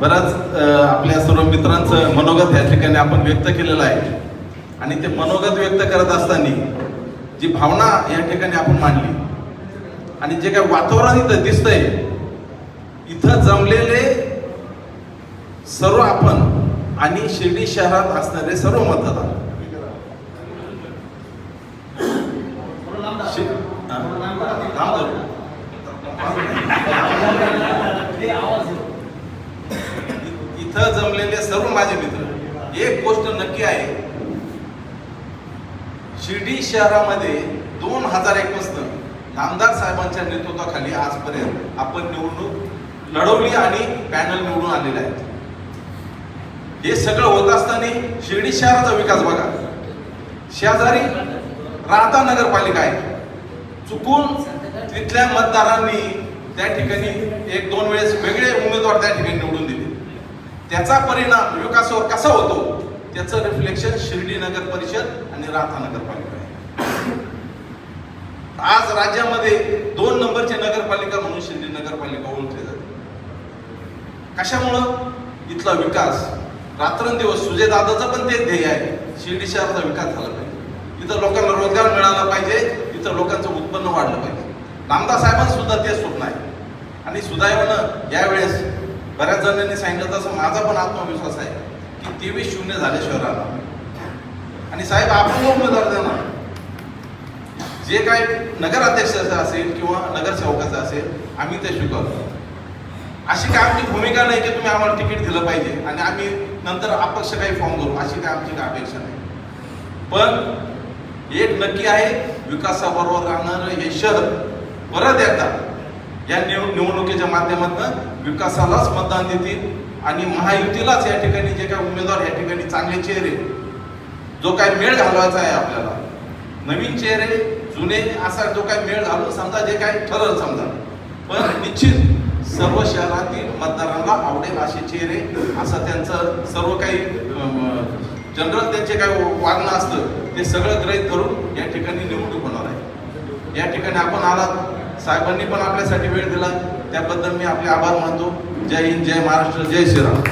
बराच आपल्या सर्व मित्रांचं मनोगत या ठिकाणी आपण व्यक्त केलेलं आहे. आणि ते मनोगत व्यक्त करत असताना जी भावना या ठिकाणी आपण मांडली आणि जे काय वातावरण इथं दिसतंय इथं जमलेले सर्व आपण आणि शिर्डी शहरात असणारे सर्व मतदार. शि- इथं जमलेले सर्व माझे मित्र एक गोष्ट नक्की आहे. शिर्डी शहरामध्ये दोन हजार एक पासून नामदार साहेबांच्या नेतृत्वाखाली आजपर्यंत आपण निवडणूक लढवली आणि पॅनल निवडून आलेले आहेत हे सगळं होत असताना शिर्डी शहराचा विकास बघा. शेजारी राहता नगरपालिका आहे. चुकून तिथल्या मतदारांनी त्या ठिकाणी एक दोन वेळेस वेगळे उमेदवार त्या ठिकाणी निवडून दिले. त्याचा परिणाम विकासावर कसा होतो त्याचं रिफ्लेक्शन शिर्डी नगर परिषद आणि राहता नगरपालिका. आहे आज राज्यामध्ये दोन नंबरची नगरपालिका म्हणून शिर्डी नगरपालिका ओळखली जाते. कशामुळं? इथला विकास. रात्रंदिवस सुजय दादाचं पण ते ध्येय आहे. शिर्डी शहराचा विकास झाला पाहिजे. इथं लोकांना रोजगार मिळाला पाहिजे. इथं लोकांचं उत्पन्न वाढलं पाहिजे. नामदार साहेबांचं सुद्धा ते स्वप्न आहे आणि सुदैवानं यावेळेस बऱ्याच जणांनी सांगितलं तसं माझा पण आत्मविश्वास आहे की तेवीस शून्य झाले शहराला. आणि साहेब आपण उमेदवार देणार. जे काही नगराध्यक्षाचं असेल किंवा नगरसेवकाचं असेल आम्ही ते स्वीकारतो. अशी काय आमची भूमिका नाही की तुम्ही आम्हाला तिकीट दिलं पाहिजे आणि आम्ही नंतर अपक्ष काही फॉर्म करू अशी काय आमची काय अपेक्षा नाही. पण एक नक्की आहे विकासाबरोबर राहणारं हे शहर परत एकदा या निव निवडणुकीच्या माध्यमातून विकासालाच मतदान देतील आणि महायुतीलाच या ठिकाणी जे काही उमेदवार या ठिकाणी चांगले चेहरे जो काय मेळ घालवायचा आहे आपल्याला नवीन चेहरे जुने असा जो काय मेळ घालून समजा जे काय ठरल समजा. पण निश्चित सर्व शहरातील मतदारांना आवडेल असे चेहरे असं त्यांचं सर्व काही जनरल त्यांचे काय वागणं असतं ते सगळं ग्रहित धरून या ठिकाणी निवडणूक होणार आहे या ठिकाणी आपण आलात. साहेबांनी पण आपल्यासाठी वेळ दिला. त्याबद्दल मी आपले आभार मानतो. जय हिंद जय महाराष्ट्र जय श्रीराम.